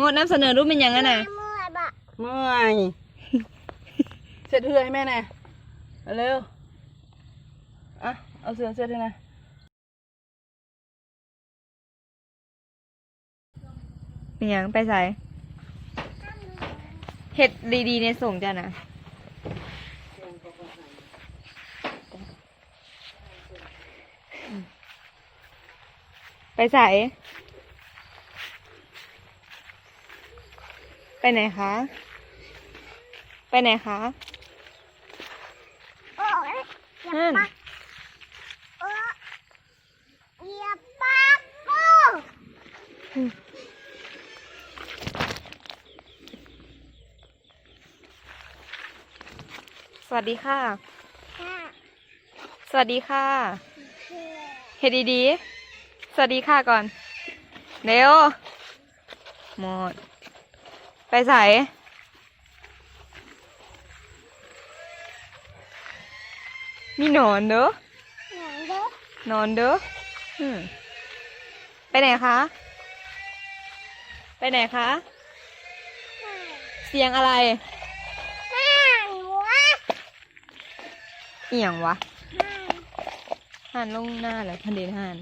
มดน้ำเสนอรูปเป็นหยังไงน่ะเมื่อยบะเมื่อยเสร็จเทือให้แม่หน่อยเอาเร็วอะเอาเสื้อเสื้อด้วยนะเป็นหยังไปใส่เห็ดดีๆในส่งจ้ะนะไปใส่ ไปไหนคะ ไปไหนคะโอ้ยอย่านั่นปักเอออย่าปักกูสวัสดีค่ะค่ะ สวัสดีค่ะคือเฮ็ดดีๆสวัสดีค่ะก่อน เร็ว หมด ไปใส่มีนอนเด้อนังเด้อนอนเด้อไปไหนคะ ไปไหนคะ เสียงอะไรเอียงวะห่านลงหน้าเลยพันเดนห่าน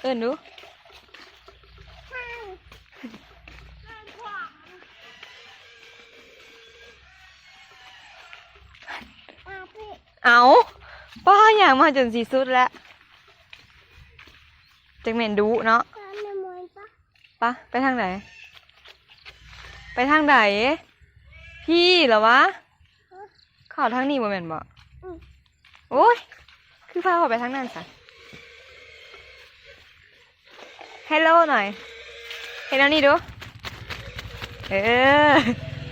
เอินดูาอย่างมาจนสีสุดแล้วจังเมนดูเนาะทำในมวยปะปะไปทางไหน ไปทางไหน พี่เหรอวะเข่าวทางนี้บ่แม่นบ่อืมโอ้ย คือพาเขาไปทางนั้นสะฮัลโหลหน่อยเห็นแล้วนี่ดู เออ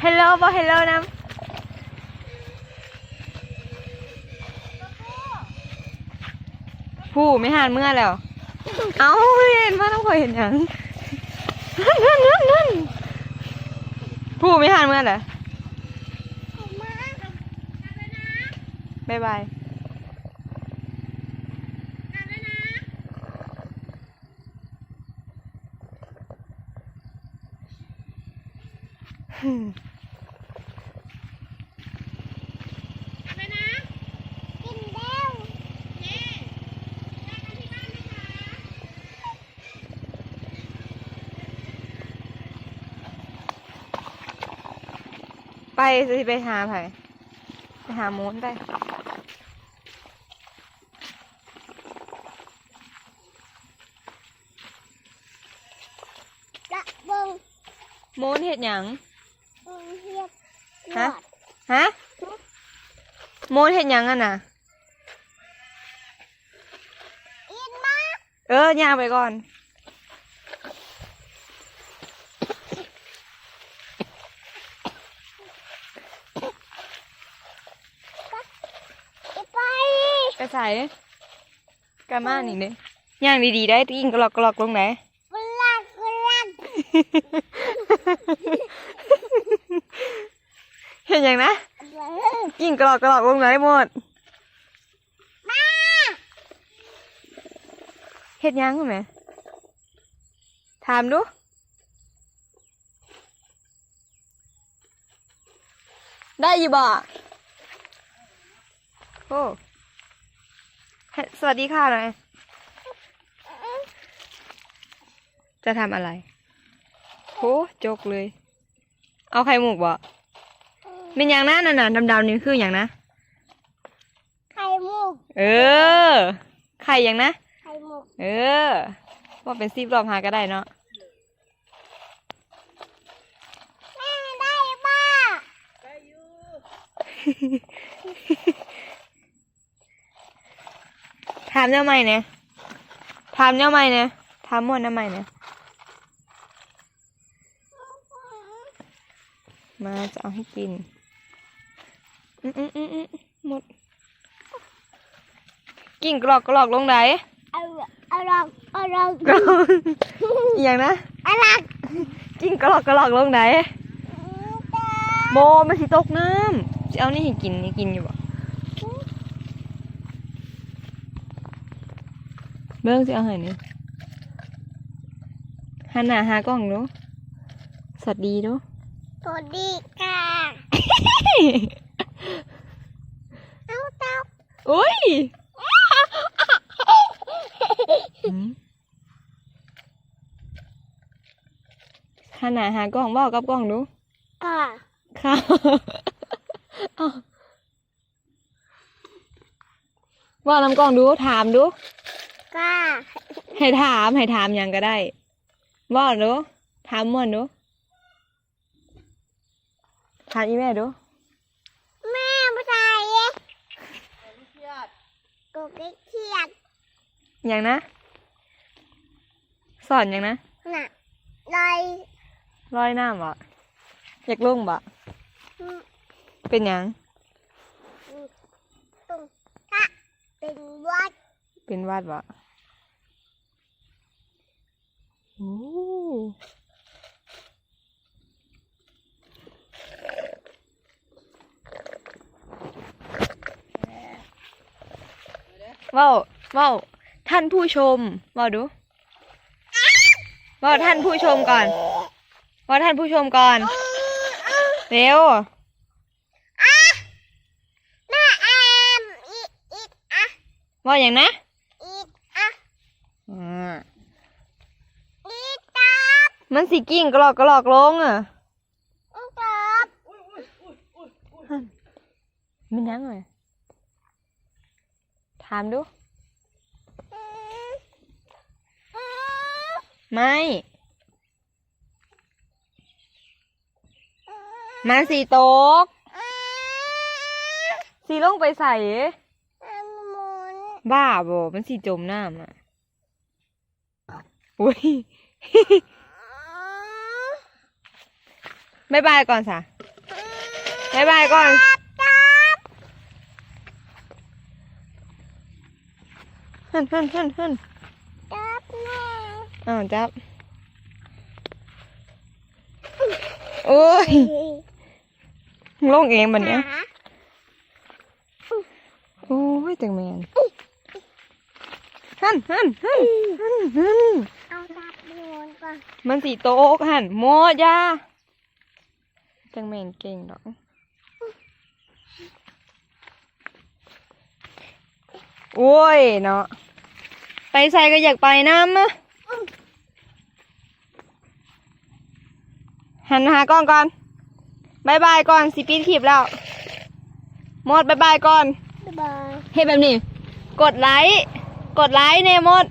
ฮัลโหลบ่ฮัลโหลน้ำ ผู้ไม่หานเมื่อแล้ว เอาเห็นมาต้องคอยเห็นหยังนั่นนั่นนั่นผู้ไม่หานเมื่อเหรอขอบมาบายบาย Hmm. กินแล้ว ไป สิไปหาไผไปหามูนไปละเบิงมูนเห็ดหยังเบิงเฮียบฮะฮะมูนเห็ดหยังอะน่ะอินมาเออย่างไปก่อน จะไป ไป ใส่กามานี่เด้ย่างดีๆได้กินกรอกกรอกลงไหนกุลักกุลักเห็นอย่างนะเบิงกินกรอกกรอกลงไหนหมดมาเห็ดหยังไหมถามดูได้อยู่บ่โอ้เฮ้ สวัสดีค่ะหน่อยจะทำอะไรโหจกเลย เอาไข่หมูกบ่เป็นอย่างนั้นน่ะน่ะดำๆนี่คืออย่างนะ ไข่มุก เออ ไข่อย่างนะ ไข่มุก เออ ว่าเป็นซีบรอบหาก็ได้เนาะ แม่ได้ป่ะถามเจ้าใหม่เนี่ยถามเจ้าใหม่เนี่ยถามหมดเจ้าใหม่เนี่ยมาจะเอาให้กิน อืมอืมอืมอืมหมด กินกรอกกรอกลงไหนเอาเอาลองเอาลองกรอกอหย่างนะเอาลองกินกรอกกรอกลงไหนโมมันสิตกน้ำสิเอานี่ให้กินนี่กินอยู่บ่ เบิ่งสิเอาให้นี่หันหน้าหากล้องดูสวัสดีดูสวัสดีค่ะเอาเต้าอุ้ยหืมหันหน้าหากล้องเว่ากับกล้องดูค่ะค่ะเอ้าเว่าน้ำกล้องดูถามดู ค่ะให้ถามให้ถามหยังก็ได้เว่าดูถามม่วนดูถามอีแม่ดูแม่ภาษาเอ๊ะเครียดกูก็เครียดอย่างนะ สอนอย่างนะน่ะเลยร้อยน้ำบ่อยากลงบ่อืมเป็นหยังตรงกะเป็นวัดเป็นหวาดบ่ โอ้เว้าเว้าท่านผู้ชมเว้าดูเว้าท่านผู้ชมก่อนเว้าท่านผู้ชมก่อน เร็วแม่แอมอีกอีกอะเว้าอย่างนะ อีกอะ อ่า อีกตอบ มันสิกิ่งกรอกกรอกลงอะอีกตอบมันยังไงถามดูอืมอืมไม่อืมมันสีตกอืมสีลงไปใส่อันหมุนบ้าบ่มันสีจมน้ำอะ อุ้ย บายบายก่อนสะบายบายก่อนจับขึ้นขึ้นขึ้นขึ้นจับแม่อ้าวจับ โอ้ยลงเองบันเนี้ยโอ้ยจังแมนหันหันหันหันหันเอาจับหมุนก่อนมันสีโตกหันโมยา จังแมนเก่งดอกโอ้ยเนาะไปใส่ก็อยากไปน้ำอะหันหากล้องก่อนบายบายก่อนสิปีดคลิปแล้วหมดบายบายก่อนบ๊ายบายเฮ็ดแบบนี้ กดไลค์กดไลค์เนี่ยหมด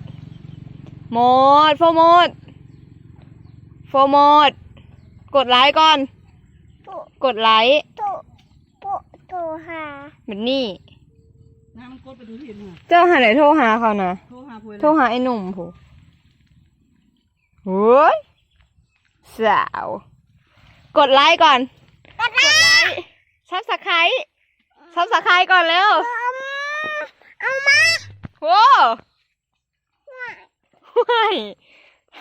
หมดโฟร์โมดโฟร์โมดกดไลค์ก่อนปุ๊ กดไลค์ตุ๊ปุ๊ตุ๊หาแบบนี้ น้ำมันกดไปดูที่อื่นน่ะเจ้าหาไหนโทรหาเขานะ โทรหาผู้ใดโทรหาไอ้หนุ่มผู้โอ้ยสาว กดไลค์ก่อน กดไลค์ซับสไครต์ซับสไครต์ก่อนเร็ว เอามาเอามาโว้ห่วย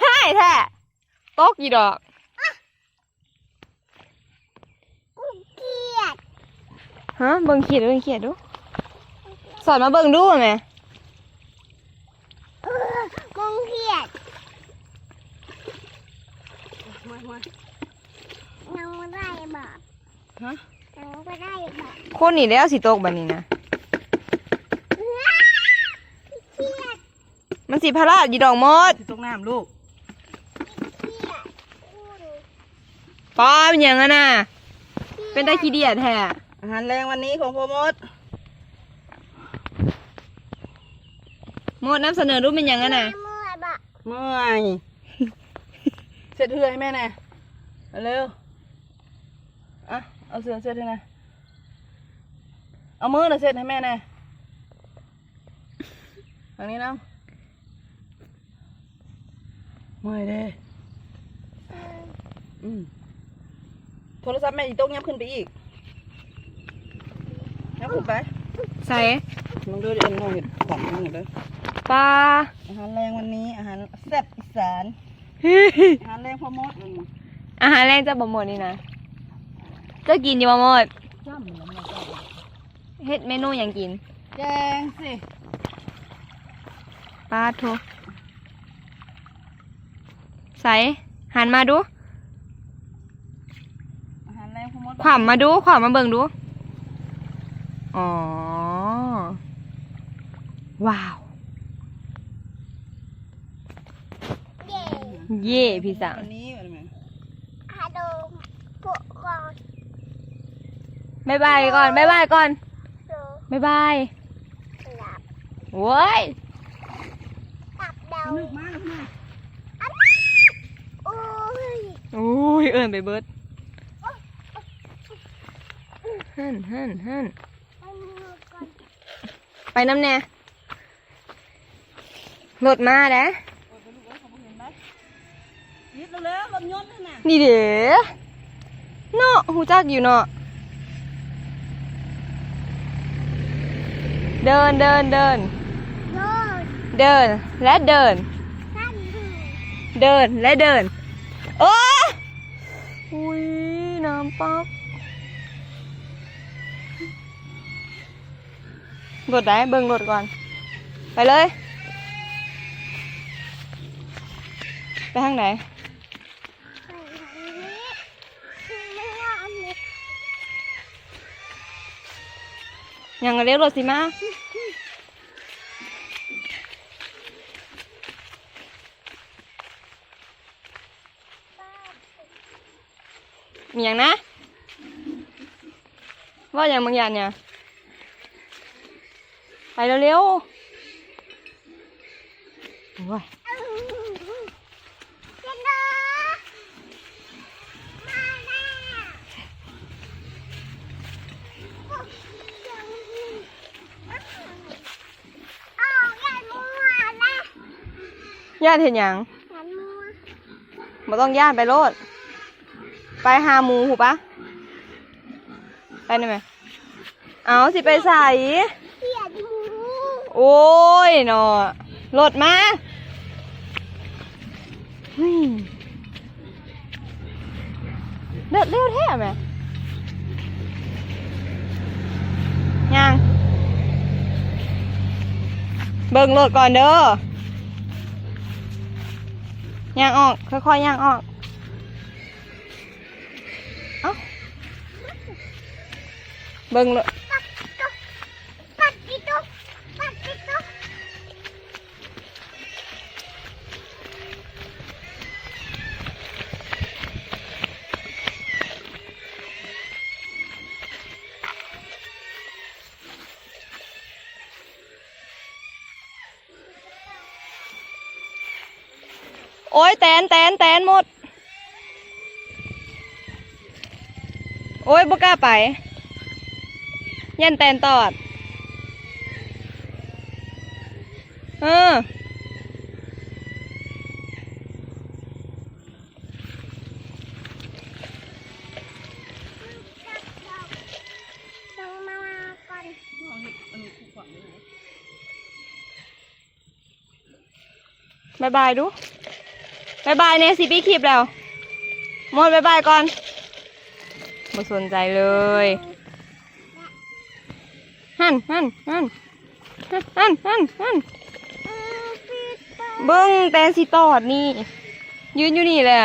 ให้แท้ตกกี่ดอกกูเกลียด ฮะเบิ่งขีดเบิ่งขีดดู สอนมาเบิ่งดูไหมเออมึงเกลียดมามายังไม่ได้บอกฮะยังไม่ได้บอกคนนี่แล้วสิตกบันนี้นะเกลียดมันสิพลาดยีดอกมดสิตกน้ำลูกเกลียดอืมป้าเป็นหยังอะน่ะเป็นตาขี้เดียดแท้ อาหารแรงวันนี้ของพ่อมดมดนำเสนอรูปเป็นหยังอะน่ะเมื่อยบอกเมื่อย เสร็จเรือให้แม่แน่เอาเร็วอะเอาเสือเสร็จให้แน่เอามือน่ะเสร็จให้แม่แน่ทางนี้นะเมื่อยเด้อืมอืมโทรศัพท์แม่อีโต๊ะยับขึ้นไปอีกยับขึ้น ไปใส่มึงดูเอ็นน้องเห็ดของมึงเห็นเลยปลาอาหารแรงวันนี้อาหารแซ่บอีสานอาหารแรงพ่อมดอืมอาหารแรงจะบ่หมดนี่นะจะกินอยู่บ่หมดจ้ำแล้วมันก็เฮ็ดเมนูหยังกินแกงสิปลาโทใส่หันมาดู อาหารแรงพอมด ขวามมาดูขวามมาเบิ่งดู อ๋อ ว้าวเย่เย่พี่สาวอันนี้อะไรไหมอาดมพวกกอนบายบายก่อนบายบายก่อนโซบายบายหลับโว้ยหลับเดานึกมาแล้วนะอันโอ้ยโอ้ยเอินไปเบิดฮั่นฮั่นฮั่นไปมือก่อน ไปน้ำแน่รถมาแด้โอ้ยไปลูกเอ้ยเขาบ่เห็นไหมยิดเร็วๆรถยนต์นั่นน่ะนี่เด้เนาะหูจักอยู่เนาะเดินเดินเดินโน่นเดินและเดินสั้นดูเดินและเดิน โอ้อุ้ยน้ำป๊อก รถได้เบิ่งรถก่อน ไปเลย ไปทางไหนยังเรียกรถสิมาป้ามีอย่างนะ ว่าอย่างบางอย่างเนี่ย ไปเร็วๆโอ้ยเจนเดอมาแล้วอ้านมัวนะญาติเห็นหยังมัวบ่ต้องญาติไปโลด ไปหาหมูหูปะไปได้ไหมเอาสิไปใส่ โอ้ยเนาะรถมาเฮ้ยเดินเร็วแท้ไหมยังเบิ่งรถก่อนเด้อย่างออกค่อยๆย่างออกเอ้าเบิ่งรถปั โอ้ยแตนแตนแตนหมด โอ้ยบ่กล้าไป ยันแตนตอด เออลงมาก่อเอาเห็ดอันนี้คู่ขวัญเลยนะบายบายดู บายบายเนี่ยสิปีคลิปแล้วหมดบายบายก่อนไม่สนใจเลยหันหันหันหันหันหันเบิ้งแตนสิตอดนี่ ยืนอยู่นี่แหละ